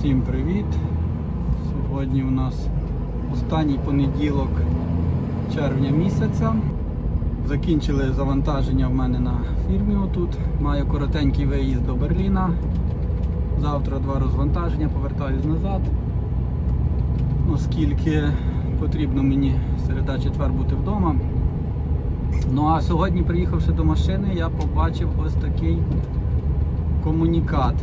Всім привіт! Сьогодні у нас останній понеділок червня місяця. Закінчили завантаження в мене на фірмі отут. Маю коротенький виїзд до Берліна. Завтра два розвантаження, повертаюсь назад. Оскільки потрібно мені середа четвер бути вдома. Ну а сьогодні, приїхавши до машини, я побачив ось такий комунікат.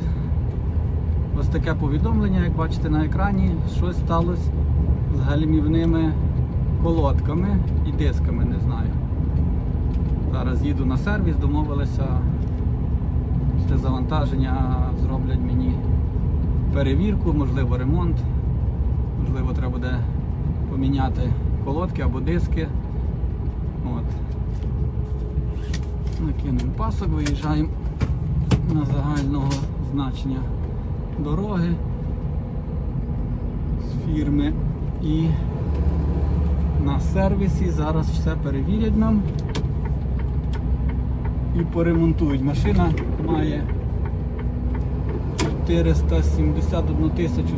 Ось таке повідомлення, як бачите на екрані, щось сталося з галімівними колодками і дисками, не знаю. Зараз їду на сервіс, домовилися після завантаження зроблять мені перевірку, можливо ремонт, можливо треба буде поміняти колодки або диски. От. Накинемо пасок, виїжджаємо на загального значення дороги з фірми і на сервісі зараз все перевірять нам і поремонтують. Машина має 471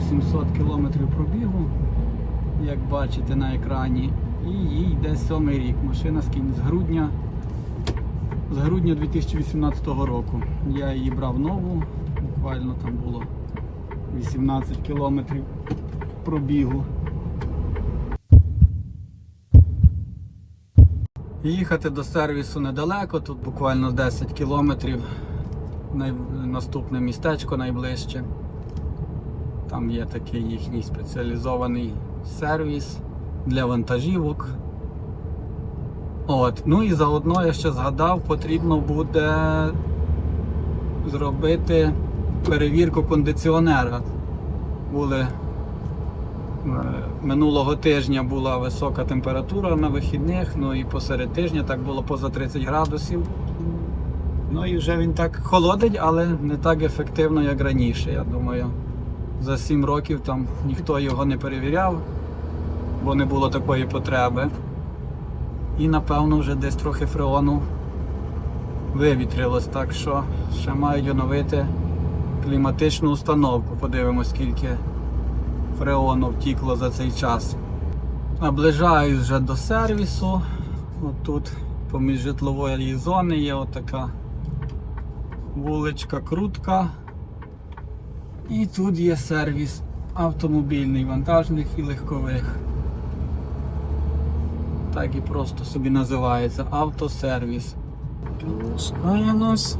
700 км пробігу, як бачите на екрані, і їй йде сьомий рік. Машина з грудня з грудня 2018 року. Я її брав нову, буквально там було 18 кілометрів пробігу. Їхати до сервісу недалеко, тут буквально 10 кілометрів. Наступне містечко найближче. Там є такий їхній спеціалізований сервіс для вантажівок. От. Ну і заодно я ще згадав, потрібно буде зробити перевірку кондиціонера. Були е, минулого тижня була висока температура на вихідних, ну і посеред тижня так було поза 30 градусів. Ну і вже він так холодить, але не так ефективно, як раніше. Я думаю, за 7 років там ніхто його не перевіряв, бо не було такої потреби. І напевно вже десь трохи фреону вивітрилось, так що ще мають оновити кліматичну установку. Подивимось, скільки фреону втікло за цей час. Наближаюсь вже до сервісу. Тут поміж житлової зони є отака вуличка крутка. І тут є сервіс автомобільний, вантажних і легкових. Так і просто собі називається автосервіс. Пускаємось.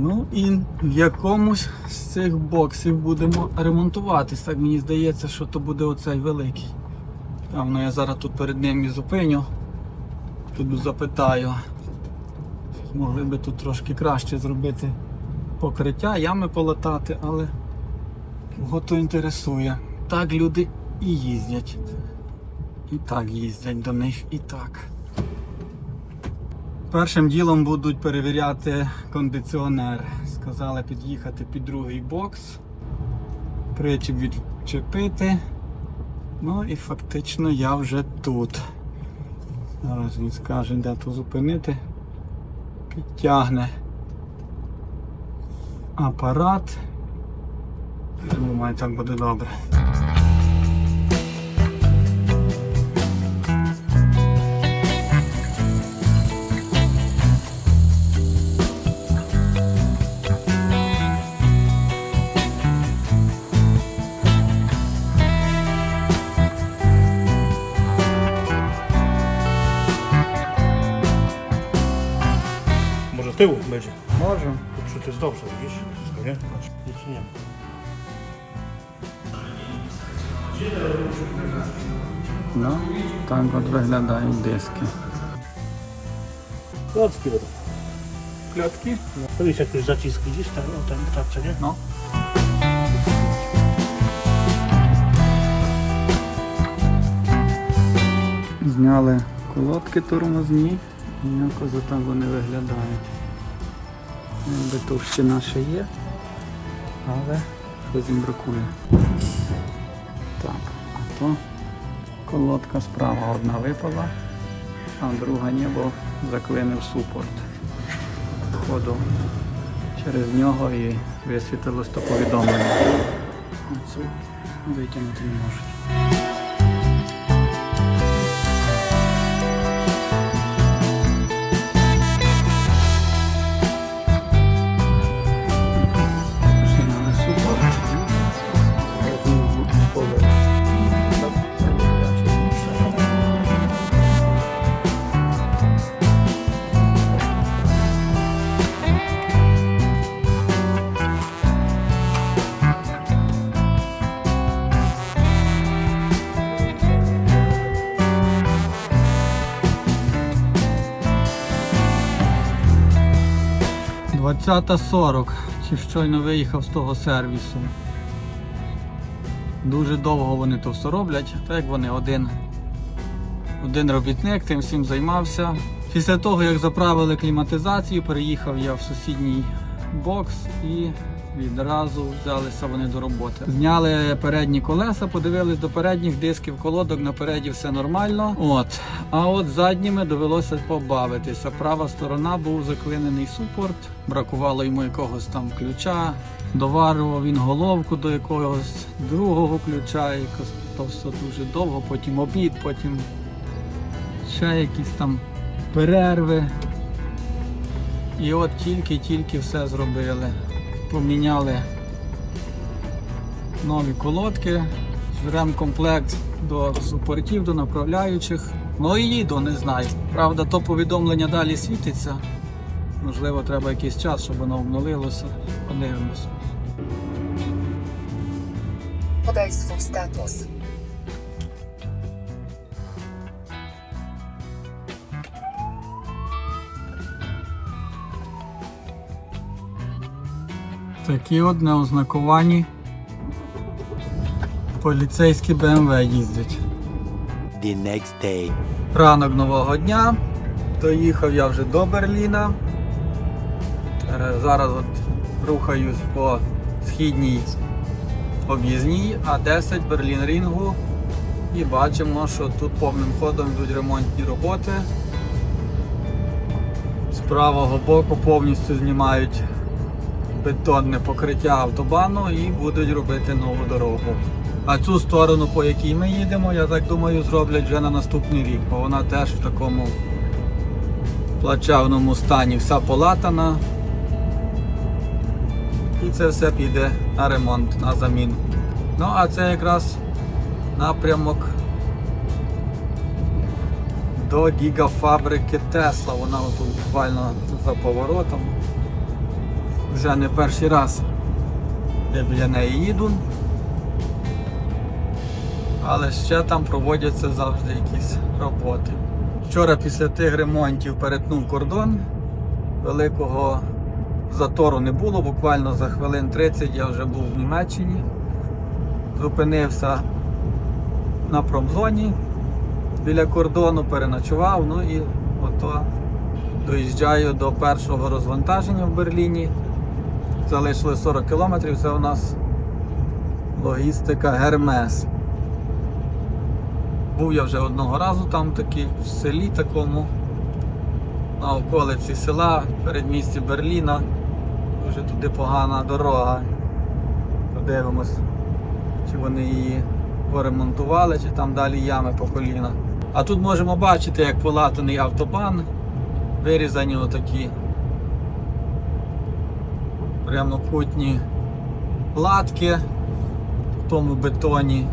Ну і в якомусь з цих боксів будемо ремонтуватись. Так мені здається, що то буде оцей великий. Певно, я зараз тут перед ним і зупиню. Тут запитаю. Могли би тут трошки краще зробити покриття, ями полатати, але кого то інтересує. Так люди і їздять. І так їздять до них, і так. Першим ділом будуть перевіряти кондиціонер. Сказали під'їхати під другий бокс, причіп відчепити. Ну і фактично я вже тут. Зараз він скаже, де тут зупинити. Підтягне апарат. Думаю, так буде добре. tyłu będzie. Może. Tu przy to jest dobrze, widzisz? Wszystko, nie? Patrz, nic nie ma. No, так от виглядають диски. Klocki będą. Кльотки? No, to widzisz, jak tu jest zacisk, widzisz? Ten, o, ten tarcze, nie? Ну. Зняли колодки тормозні, і якось отак вони виглядають. Якби товщина ще є, але щось їм бракує. Так, а то колодка справа одна випала, а друга ні, заклинив супорт. Походу через нього і висвітилось то повідомлення. Оцю витягнути не можуть. 10.40 чи щойно виїхав з того сервісу. Дуже довго вони то все роблять, так як вони один один робітник, тим всім займався. Після того, як заправили кліматизацію, переїхав я в сусідній бокс і відразу взялися вони до роботи. Зняли передні колеса, подивились до передніх дисків, колодок напереді все нормально. От. А от задніми довелося побавитися. Права сторона був заклинений супорт, бракувало йому якогось там ключа. Доварював він головку до якогось другого ключа, якось то все дуже довго, потім обід, потім ще якісь там перерви. І от тільки-тільки все зробили. Поміняли нові колодки, ремкомплект до супортів, до направляючих. Ну і їду, не знаю. Правда, то повідомлення далі світиться. Можливо, треба якийсь час, щоб воно обнулилося. Подивимось. Podaj swój Такі от неознаковані поліцейські БМВ їздять. the next day. Ранок нового дня. Доїхав я вже до Берліна. Е, Зараз от рухаюсь по східній об'їзній А10 Берлін Рінгу. І бачимо, що тут повним ходом йдуть ремонтні роботи. З правого боку повністю знімають бетонне покриття автобану і будуть робити нову дорогу. А цю сторону, по якій ми їдемо, я так думаю, зроблять вже на наступний рік, бо вона теж в такому плачевному стані, вся полатана. І це все піде на ремонт, на заміну. Ну, а це якраз напрямок до гігафабрики Тесла. Вона тут буквально за поворотом. Вже не перший раз я біля неї їду. Але ще там проводяться завжди якісь роботи. Вчора після тих ремонтів перетнув кордон. Великого затору не було, буквально за хвилин 30 я вже був в Німеччині. Зупинився на промзоні біля кордону, переночував, ну і ото доїжджаю до першого розвантаження в Берліні. Залишилось 40 кілометрів, це у нас логістика Гермес. Був я вже одного разу там таки в селі такому, на околиці села, передмісті Берліна. Дуже туди погана дорога. Подивимось, чи вони її поремонтували, чи там далі ями по коліна. А тут можемо бачити, як полатаний автобан, вирізані отакі прямокутні латки в тому бетоні.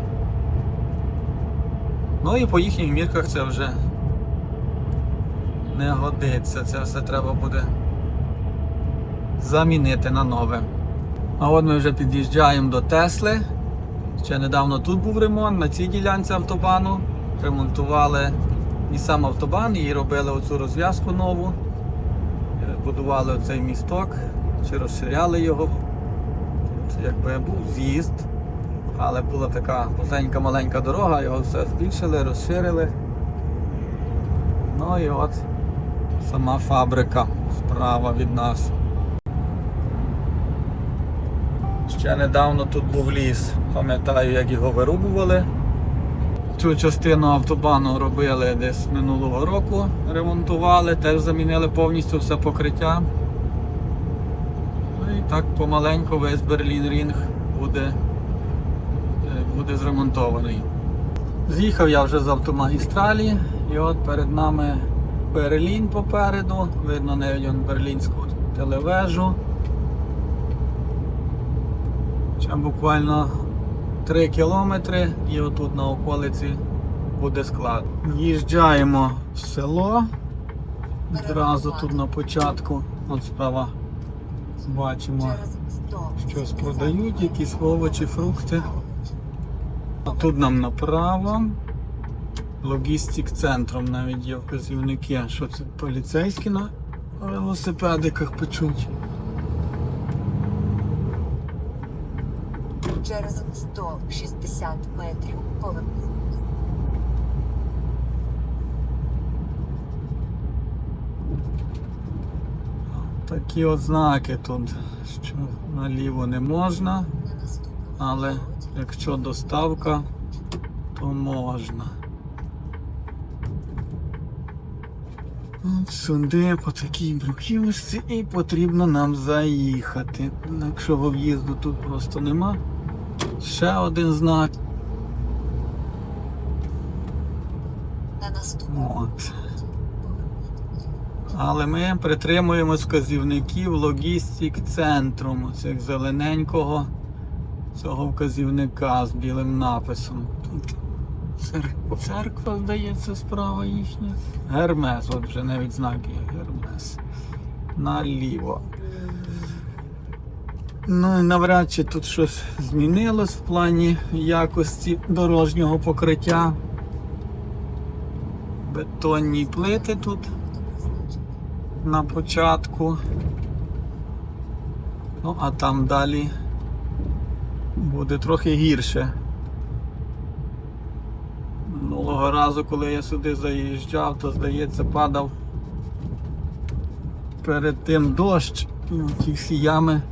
Ну і по їхніх мірках це вже не годиться. Це все треба буде замінити на нове. А от ми вже під'їжджаємо до Тесли. Ще недавно тут був ремонт, на цій ділянці автобану. Ремонтували і сам автобан, і робили оцю розв'язку нову. Е, Будували оцей місток, чи розширяли його. Це якби був з'їзд. Але була така вузенька маленька дорога, його все збільшили, розширили. Ну і от сама фабрика справа від нас. Ще недавно тут був ліс, пам'ятаю, як його вирубували. Цю частину автобану робили десь минулого року, ремонтували, теж замінили повністю все покриття. Так помаленьку весь Берлін Рінг буде, е, буде зремонтований. З'їхав я вже з автомагістралі, і от перед нами Берлін попереду. Видно Нев'ян Берлінську телевежу. Ще буквально 3 кілометри і отут на околиці буде склад. В'їжджаємо в село. Зразу тут на початку. От справа бачимо, щось продають, якісь овочі, фрукти. А тут нам направо. Логістик центром навіть є вказівники. Що це поліцейські на велосипедиках печуть. Через 160 метрів поверніть. Такі ознаки тут, що наліво не можна, але якщо доставка, то можна. От сюди по такій бруківочці і потрібно нам заїхати. Якщо в'їзду тут просто нема. Ще один знак. на наступному От. Але ми притримуємось вказівників логістик центру, цих зелененького цього вказівника з білим написом. Тут цер- церква, здається, справа їхня. Гермес, от вже навіть знак є Гермес. Наліво. Ну і навряд чи тут щось змінилось в плані якості дорожнього покриття. Бетонні плити тут на початку. Ну, а там далі буде трохи гірше. Минулого разу, коли я сюди заїжджав, то здається падав перед тим дощ, і ті всі ями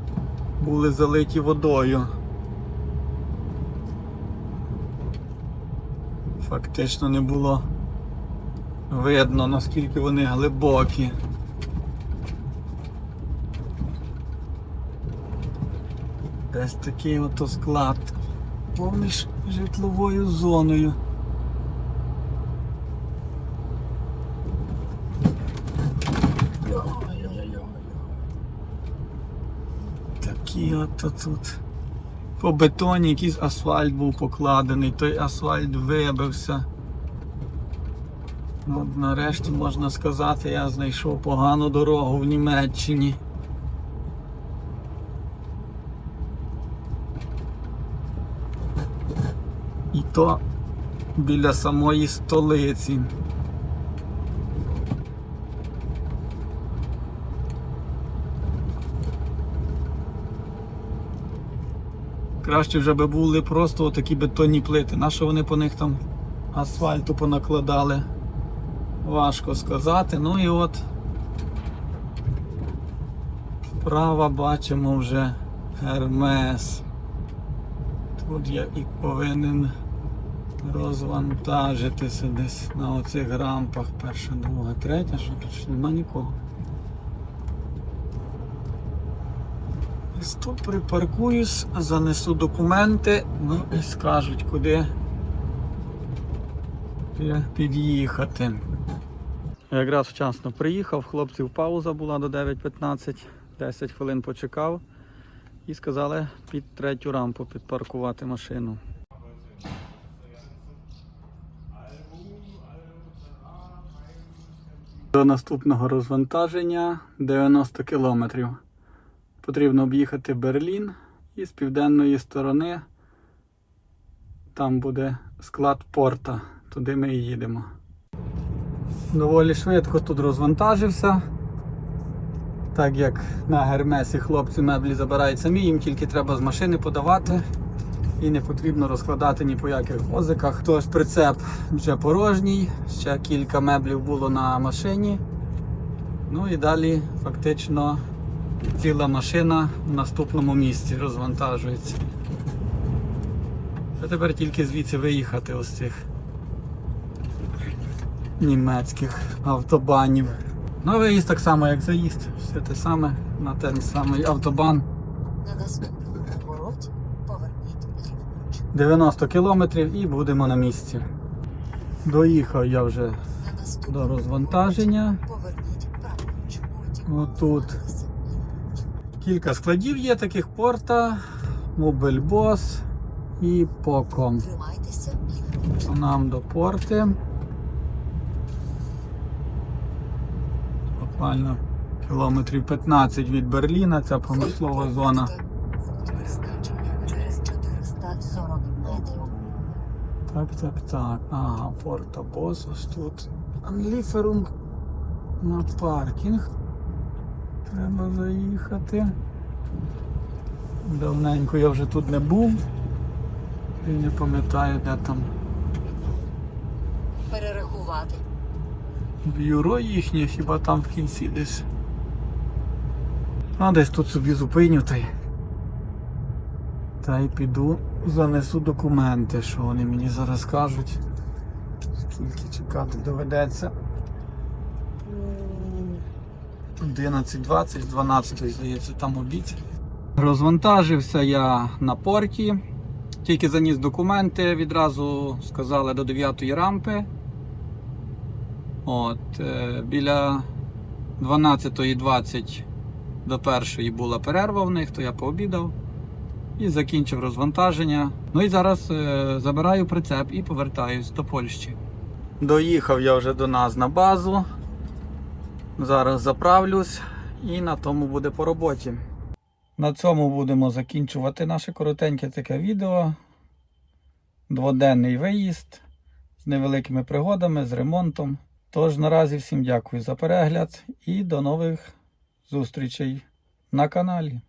були залиті водою. Фактично не було видно, наскільки вони глибокі. Десь такий ото склад поміж житловою зоною. Такі ото тут. По бетоні якийсь асфальт був покладений, той асфальт вибився. Ну, От нарешті можна сказати, я знайшов погану дорогу в Німеччині. То біля самої столиці. Краще вже би були просто такі бетонні плити. Нащо вони по них там асфальту понакладали? Важко сказати. Ну і от вправо бачимо вже Гермес. Тут я і повинен розвантажитися десь на оцих рампах. Перша, друга, третя, що тут ж нема нікого. Тут припаркуюсь, занесу документи, ну і скажуть, куди під'їхати. Якраз вчасно приїхав, хлопців пауза була до 9.15, 10 хвилин почекав і сказали під третю рампу підпаркувати машину. До наступного розвантаження 90 кілометрів. Потрібно об'їхати Берлін і з південної сторони там буде склад порта. Туди ми і їдемо. Доволі швидко тут розвантажився. Так як на Гермесі хлопці меблі забирають самі, їм тільки треба з машини подавати і не потрібно розкладати ні по яких возиках. Тож прицеп вже порожній, ще кілька меблів було на машині. Ну і далі фактично ціла машина в наступному місці розвантажується. А тепер тільки звідси виїхати ось цих німецьких автобанів. Ну, виїзд так само, як заїзд. Все те саме на той самий автобан. На наступному повороті поверніть ліворуч. 90 кілометрів і будемо на місці. Доїхав я вже до розвантаження. Отут кілька складів є таких порта, Мобильбос і Поком. Нам до порти. Буквально кілометрів 15 від Берліна, ця промислова зона. Так, так, так. Ага, порта Босос тут. Анліферунг на паркінг. Треба заїхати. Давненько я вже тут не був. І не пам'ятаю, де там Перерахувати. бюро їхнє, хіба там в кінці десь. А десь тут собі зупиню та й. Та й піду, занесу документи, що вони мені зараз кажуть. Скільки чекати доведеться. 11.20, 12, здається, там обід. Розвантажився я на порті. Тільки заніс документи, відразу сказали до 9 рампи. От, е, біля 12.20 до першої була перерва в них, то я пообідав і закінчив розвантаження. Ну і зараз е, забираю прицеп і повертаюсь до Польщі. Доїхав я вже до нас на базу. Зараз заправлюсь і на тому буде по роботі. На цьому будемо закінчувати наше коротеньке таке відео. Дводенний виїзд з невеликими пригодами, з ремонтом. Тож наразі всім дякую за перегляд і до нових зустрічей на каналі.